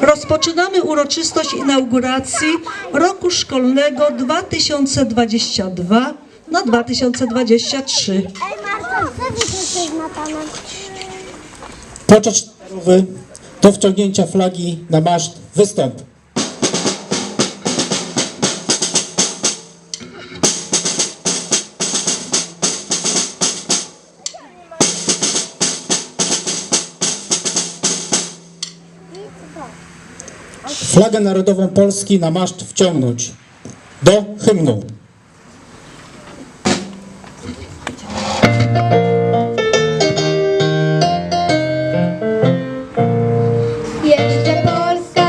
Rozpoczynamy uroczystość inauguracji roku szkolnego 2022 na 2023. Ej Marta, co jesteś na panem? Poczet sztandarowy do wciągnięcia flagi na maszt występ. Flagę narodową Polski na maszt wciągnąć. Do hymnu. Jeszcze Polska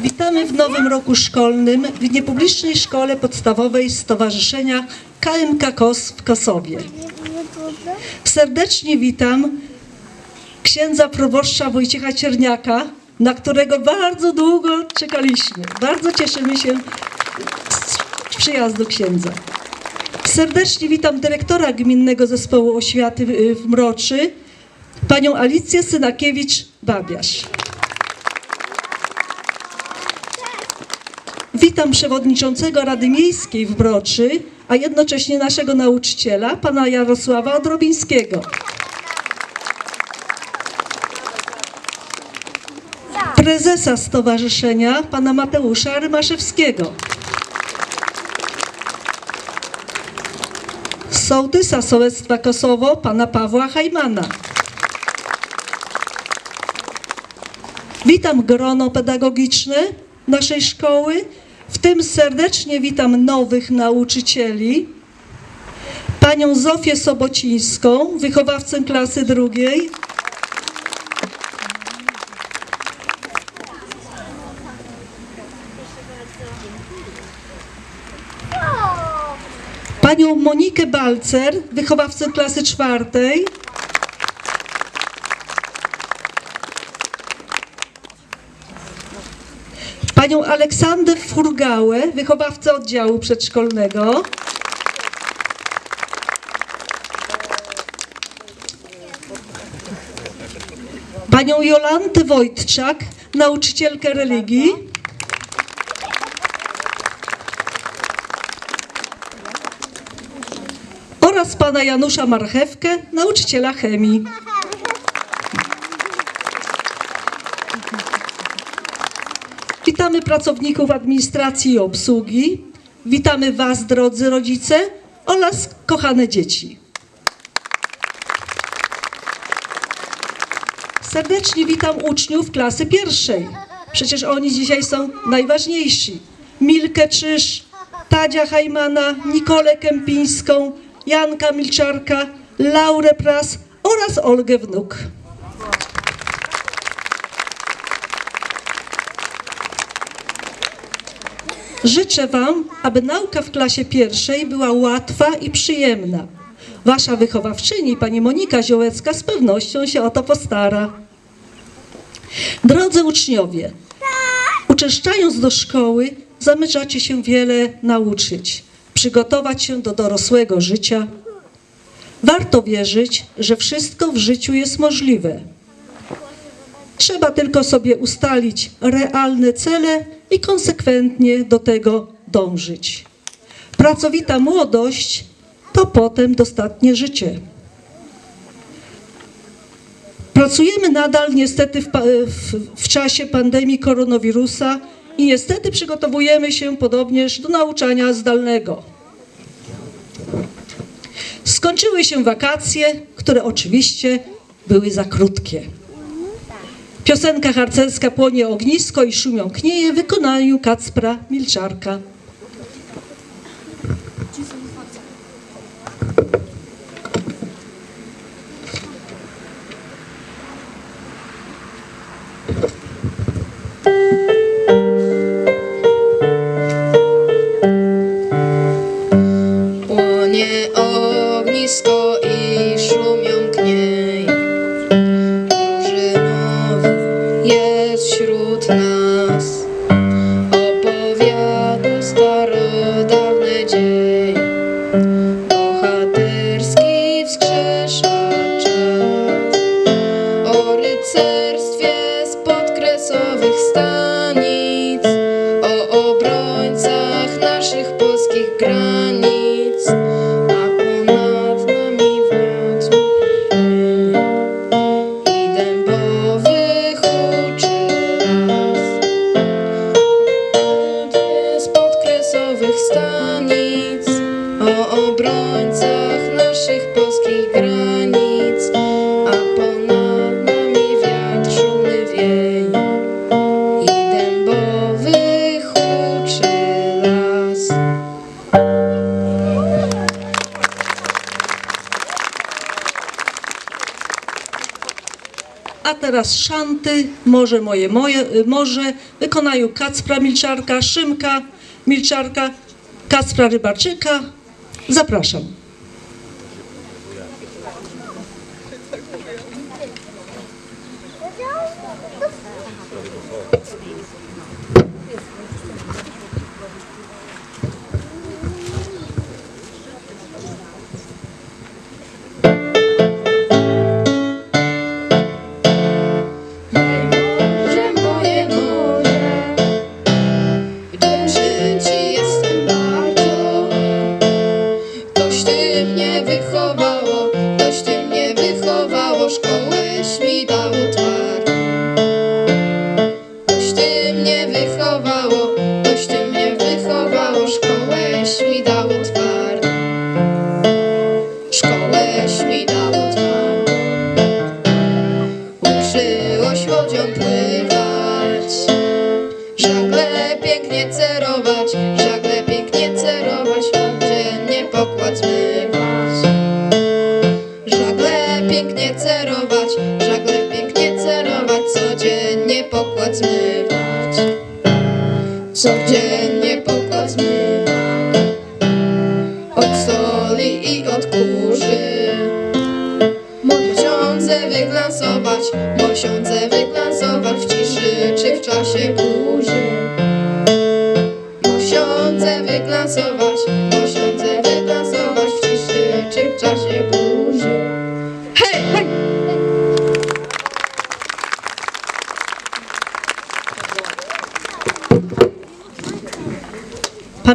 Witamy w nowym roku szkolnym w niepublicznej szkole podstawowej Stowarzyszenia KMK KOS w Kosowie. Serdecznie witam księdza proboszcza Wojciecha Cierniaka, na którego bardzo długo czekaliśmy. Bardzo cieszymy się z przyjazdu księdza. Serdecznie witam dyrektora Gminnego Zespołu Oświaty w Mroczy, panią Alicję Synakiewicz-Babiarz. Witam przewodniczącego Rady Miejskiej w Broczy, a jednocześnie naszego nauczyciela, pana Jarosława Odrobińskiego. Prezesa stowarzyszenia, pana Mateusza Rymaszewskiego. Sołtysa Sołectwa Kosowo, pana Pawła Hajmana. Witam grono pedagogiczne naszej szkoły, w tym serdecznie witam nowych nauczycieli. Panią Zofię Sobocińską, wychowawcę klasy drugiej. Panią Monikę Balcer, wychowawcę klasy czwartej. Panią Aleksandrę Furgałę, wychowawcę oddziału przedszkolnego. Panią Jolantę Wojtczak, nauczycielkę religii. Oraz pana Janusza Marchewkę, nauczyciela chemii. Witamy pracowników administracji i obsługi. Witamy Was, drodzy rodzice oraz kochane dzieci. Serdecznie witam uczniów klasy pierwszej. Przecież oni dzisiaj są najważniejsi. Milkę Czyż, Tadzia Hajmana, Nikolę Kępińską, Janka Milczarka, Laurę Pras oraz Olgę Wnuk. Życzę Wam, aby nauka w klasie pierwszej była łatwa i przyjemna. Wasza wychowawczyni, pani Monika Ziołecka, z pewnością się o to postara. Drodzy uczniowie, uczęszczając do szkoły, zamierzacie się wiele nauczyć, przygotować się do dorosłego życia. Warto wierzyć, że wszystko w życiu jest możliwe. Trzeba tylko sobie ustalić realne cele i konsekwentnie do tego dążyć. Pracowita młodość to potem dostatnie życie. Pracujemy nadal niestety w, w, w, czasie pandemii koronawirusa i niestety przygotowujemy się podobnież do nauczania zdalnego. Skończyły się wakacje, które oczywiście były za krótkie. Piosenka harcerska Płonie ognisko i szumią knieje w wykonaniu Kacpra Milczarka. teraz szanty, morze moje, moje y, morze, wykonają Kacpra Milczarka, Szymka Milczarka, Kacpra Rybarczyka. Zapraszam. someday.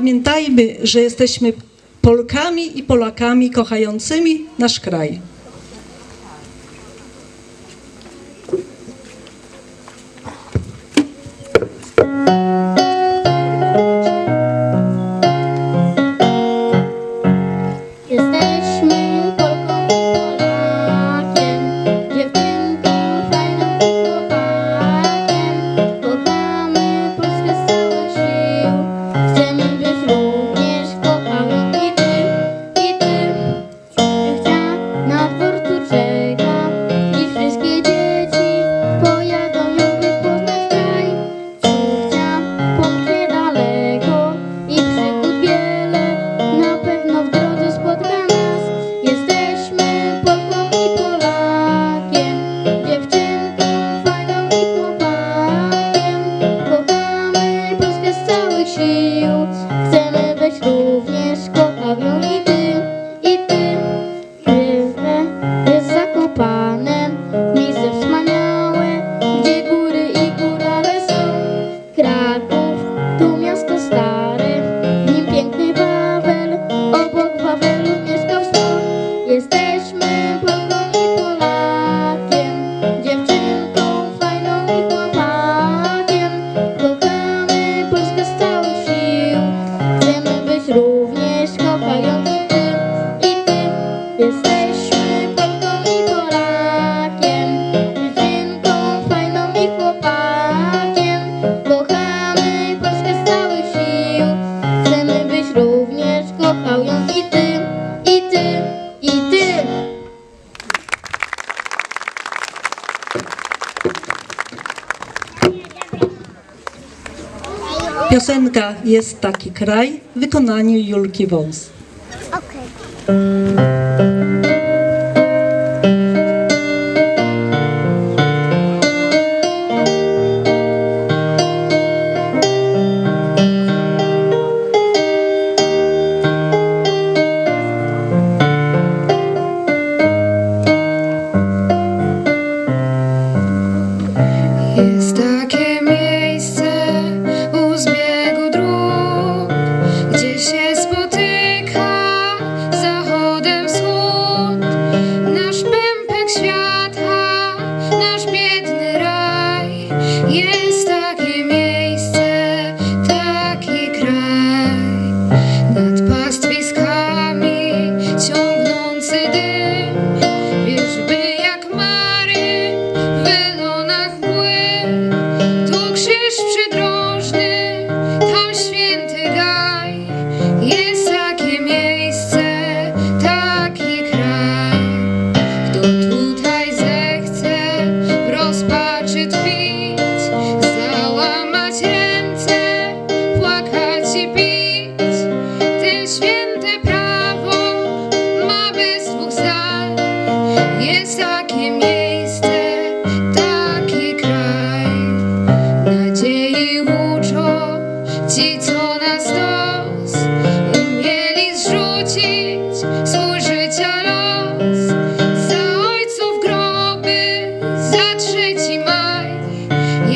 Pamiętajmy, że jesteśmy Polkami i Polakami kochającymi nasz kraj. shield. Piosenka Jest taki kraj w wykonaniu Julki Wąs. Jest